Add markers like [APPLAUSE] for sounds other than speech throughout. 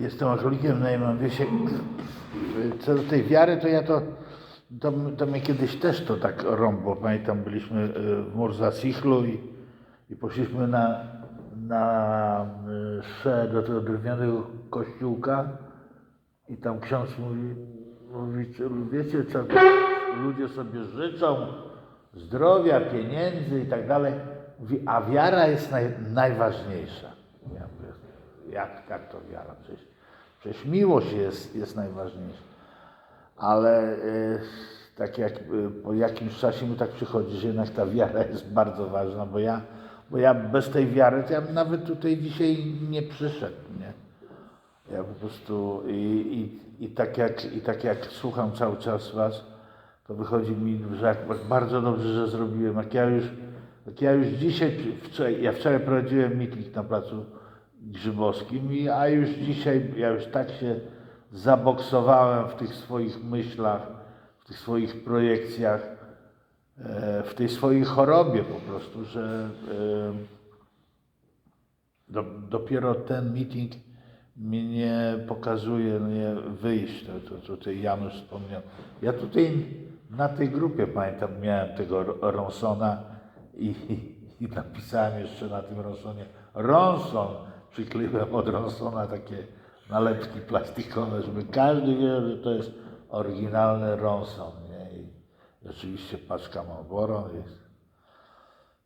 Jestem alkoholikiem, no mam, wiecie, co do tej wiary, to ja to, to, to mnie kiedyś też to tak rąbło. Pamiętam, byliśmy y, w Murzasichlu i, i poszliśmy na, na mszę do tego drewnianego kościółka i tam ksiądz mówi, mówi "Czy wiecie co ludzie sobie życzą, zdrowia, pieniędzy i tak dalej, a wiara jest naj, najważniejsza. Ja mówię, jak, jak to wiara? Przecież, przecież miłość jest, jest najważniejsza. Ale y, tak jak y, po jakimś czasie mi tak przychodzi, że jednak ta wiara jest bardzo ważna, bo ja, bo ja bez tej wiary to ja bym nawet tutaj dzisiaj nie przyszedł, nie? Ja po prostu i, i, i, tak jak, i tak jak słucham cały czas was, to wychodzi mi, że jak bardzo dobrze, że zrobiłem. Jak ja już, jak ja już dzisiaj, wczoraj, ja wczoraj prowadziłem meeting na placu Grzybowskim, i, a już dzisiaj ja już tak się zaboksowałem w tych swoich myślach, w tych swoich projekcjach, e, w tej swojej chorobie po prostu, że e, do, dopiero ten meeting mnie pokazuje mnie wyjść. To, to tutaj Janusz wspomniał. Ja tutaj na tej grupie pamiętam, miałem tego Ro- Ronsona i, i napisałem jeszcze na tym Ronsonie Ronson. Przykleiłem od Ronsona takie nalepki plastikowe, żeby każdy wiedział, że to jest oryginalny Ronson. Nie? I oczywiście paczka Marlboro jest.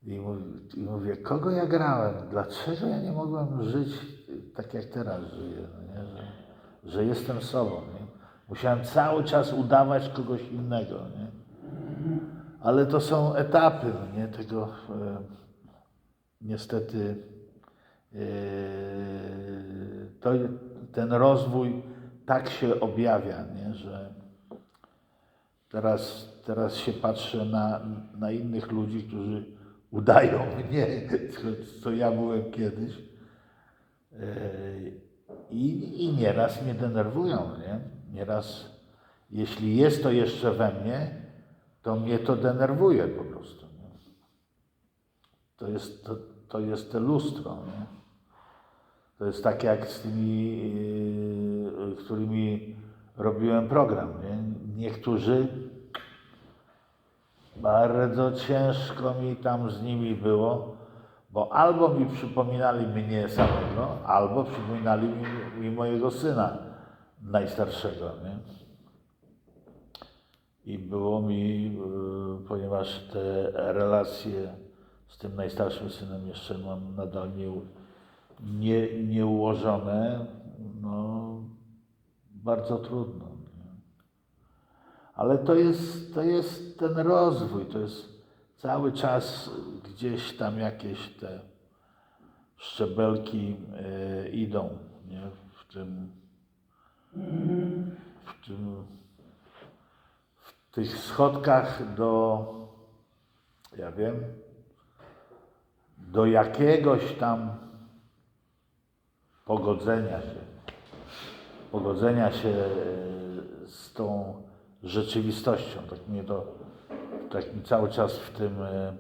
I mówię, I mówię, kogo ja grałem? Dlaczego ja nie mogłem żyć tak, jak teraz żyję? No? Że, że jestem sobą. Nie? Musiałem cały czas udawać kogoś innego. Nie? Ale to są etapy no nie? tego e, niestety to, ten rozwój tak się objawia, nie? że Teraz, teraz się patrzę na, na innych ludzi, którzy udają mnie, co, co ja byłem kiedyś. Yy, I, I nieraz mnie denerwują, nie? Nieraz, jeśli jest to jeszcze we mnie, to mnie to denerwuje po prostu. Nie? To, jest, to, to jest te lustro. Nie? To jest tak jak z tymi, yy, którymi robiłem program. Nie? Niektórzy bardzo ciężko mi tam z nimi było, bo albo mi przypominali mnie samego, albo przypominali mi, mi mojego syna najstarszego. Nie? I było mi, yy, ponieważ te relacje z tym najstarszym synem jeszcze mam nadal nie, nie, nieułożone, no bardzo trudno. Nie? Ale to jest, to jest ten rozwój, to jest cały czas gdzieś tam jakieś te szczebelki e, idą nie? w tym, w tym, w tych schodkach do, ja wiem, do jakiegoś tam pogodzenia się, pogodzenia się e, z tą rzeczywistością. Tak mnie to, tak mi cały czas w tym, e,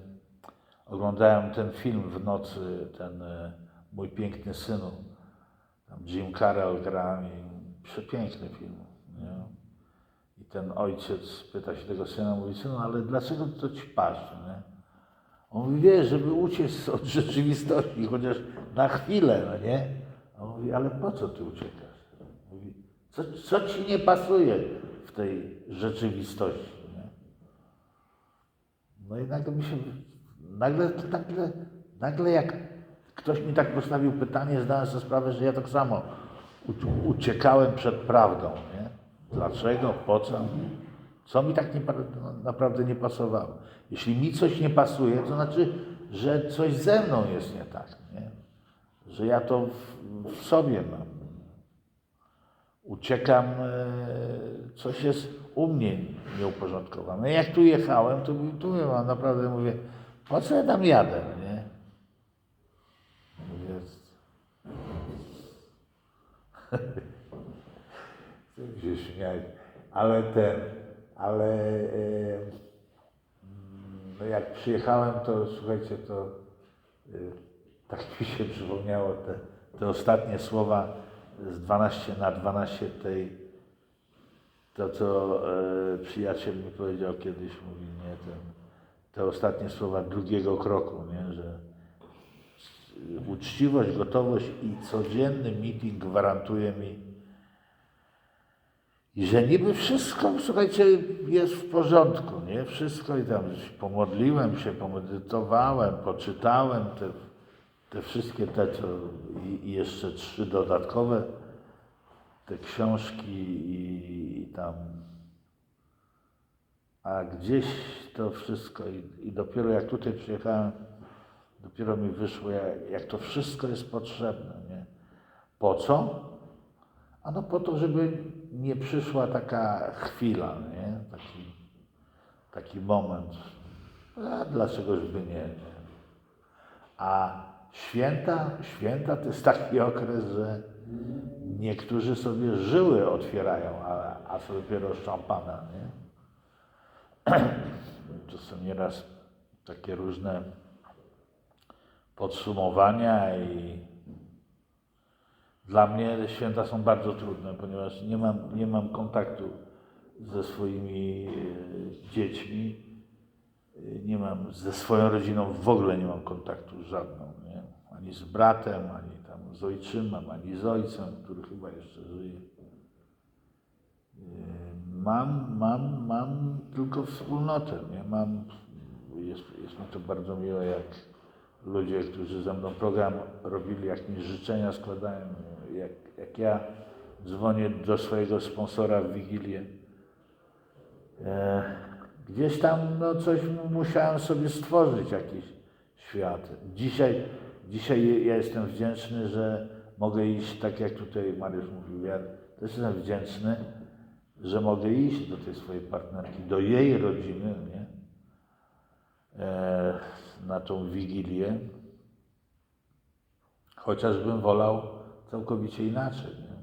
oglądałem ten film w nocy, ten e, Mój Piękny Synu, tam Jim Carrell gra przepiękny film, nie? I ten ojciec pyta się tego syna, mówi, synu, ale dlaczego to ci parzy, nie? On mówi, wie, żeby uciec od [LAUGHS] rzeczywistości, chociaż na chwilę, no nie? Mówi, ale po co ty uciekasz? Mówi, co, co ci nie pasuje w tej rzeczywistości, nie? No i nagle mi się, nagle, nagle, nagle jak ktoś mi tak postawił pytanie, zdałem sobie sprawę, że ja tak samo uciekałem przed prawdą, nie? Dlaczego, po co? Co mi tak nie, pa- naprawdę nie pasowało? Jeśli mi coś nie pasuje, to znaczy, że coś ze mną jest nie tak, nie? Że ja to w, w sobie mam. Uciekam, e, coś jest u mnie nieuporządkowane. Jak tu jechałem, to tu mam naprawdę mówię, po co ja tam jadę, no nie? Mówię, [LAUGHS] Chcę się śmiać, ale ten, ale mm, no jak przyjechałem, to słuchajcie, to e, tak mi się przypomniało te, te ostatnie słowa z 12 na 12 tej, to co e, przyjaciel mi powiedział kiedyś, mówi, nie, ten, te ostatnie słowa drugiego kroku, nie, że uczciwość, gotowość i codzienny meeting gwarantuje mi, i że niby wszystko, słuchajcie, jest w porządku, nie? Wszystko i tam pomodliłem się, pomedytowałem, poczytałem te, te wszystkie te, co i, jeszcze trzy dodatkowe, te książki i, i tam. A gdzieś to wszystko i, i dopiero jak tutaj przyjechałem, dopiero mi wyszło, jak, jak to wszystko jest potrzebne, nie? Po co? Ano po to, żeby nie przyszła taka chwila, nie? Taki, taki moment. A dlaczegoż by nie, nie? A święta, święta to jest taki [LAUGHS] okres, że niektórzy sobie żyły otwierają, a, a co dopiero szampana, nie? [CLEARS THROAT] To są nieraz takie różne podsumowania i dla mnie święta są bardzo trudne, ponieważ nie mam, nie mam kontaktu ze swoimi e, dziećmi, e, nie mam ze swoją rodziną, w ogóle nie mam kontaktu z żadną, nie? Ani z bratem, ani tam z ojczymem, ani z ojcem, który chyba jeszcze żyje. E, Mam, mam, mam tylko wspólnotę, nie? Mam, jest, jest mi to bardzo miło, jak ludzie, którzy ze mną program robili, jak mi życzenia składają, jak, jak ja dzwonię do swojego sponsora w Wigilię. E, gdzieś tam no, coś musiałem sobie stworzyć, jakiś świat. Dzisiaj, dzisiaj ja jestem wdzięczny, że mogę iść, tak jak tutaj Mariusz mówił, ja też jestem wdzięczny, że mogę iść do tej swojej partnerki, do jej rodziny, nie? E, na tą Wigilię, chociażbym wolał całkowicie inaczej. Nie?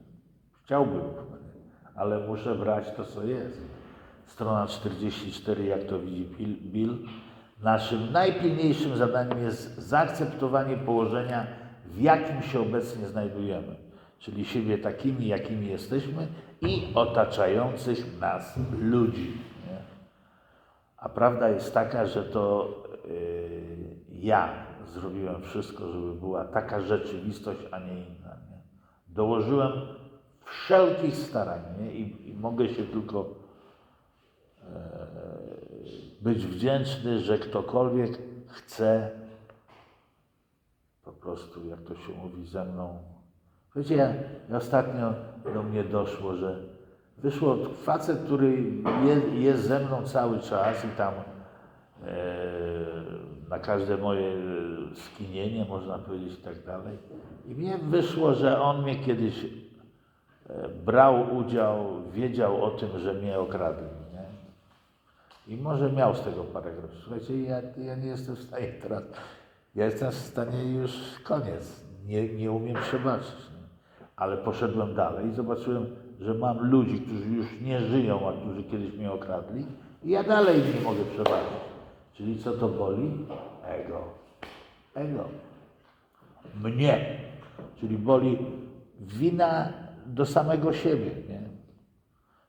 Chciałbym, ale muszę brać to, co jest. Strona 44, jak to widzi Bill. Naszym najpilniejszym zadaniem jest zaakceptowanie położenia, w jakim się obecnie znajdujemy, czyli siebie takimi, jakimi jesteśmy i otaczających nas ludzi. Nie? A prawda jest taka, że to yy, ja zrobiłem wszystko, żeby była taka rzeczywistość, a nie inna. Nie? Dołożyłem wszelkich starań nie? I, I, mogę się tylko być wdzięczny, że ktokolwiek chce po prostu, jak to się mówi, ze mną. Wiecie, ja ostatnio do mnie doszło, że wyszło facet, który jest, jest ze mną cały czas i tam e, na każde moje skinienie, można powiedzieć i tak dalej. I mnie wyszło, że on mnie kiedyś e, brał udział, wiedział o tym, że mnie okradli. I może miał z tego parę groszy. Słuchajcie, ja, ja nie jestem w stanie teraz, ja jestem w stanie już koniec. Nie, nie umiem przebaczyć. Ale poszedłem dalej i zobaczyłem, że mam ludzi, którzy już nie żyją, a którzy kiedyś mnie okradli i ja dalej nie mogę przebaczyć. Czyli co to boli? Ego. Ego. Mnie. Czyli boli wina do samego siebie, nie?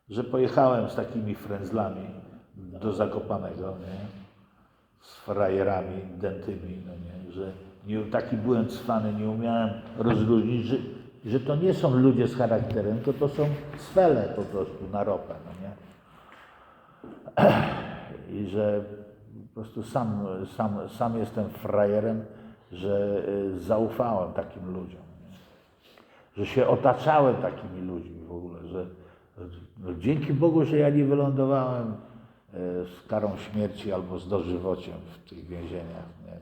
Że pojechałem z takimi frędzlami do Zakopanego, nie? Z frajerami dentymi, no nie? Że nie, taki byłem cwany, nie umiałem rozróżnić, że, że to nie są ludzie z charakterem, to to są swele po prostu na ropę, no nie? [CLEARS THROAT] I że po prostu sam, sam, sam jestem frajerem, że y, zaufałem takim ludziom. Nie? Że się otaczałem takimi ludźmi w ogóle, że no, dzięki Bogu, że ja nie wylądowałem z karą śmierci albo z dożywociem w tych więzieniach. Nie?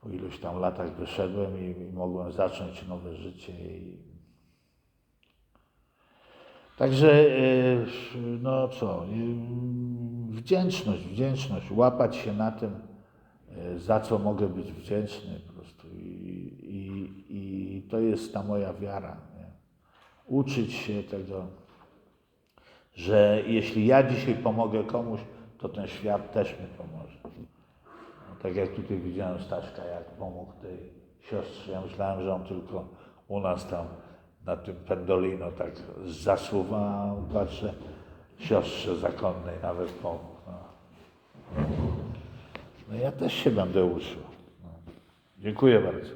Po iluś tam latach wyszedłem i, i mogłem zacząć nowe życie. I... Także, y, no co, wdzięczność, wdzięczność, łapać się na tym, za co mogę być wdzięczny po prostu. I, i, i to jest ta moja wiara. Nie? Uczyć się tego, że jeśli ja dzisiaj pomogę komuś, to ten świat też mi pomoże. No, tak jak tutaj widziałem Staszka, jak pomógł tej siostrze, ja myślałem, że on tylko u nas tam na tym pendolino tak zasuwa, patrzę, siostrze zakonnej nawet pomógł. No. no ja też się będę uczył. No. Dziękuję bardzo.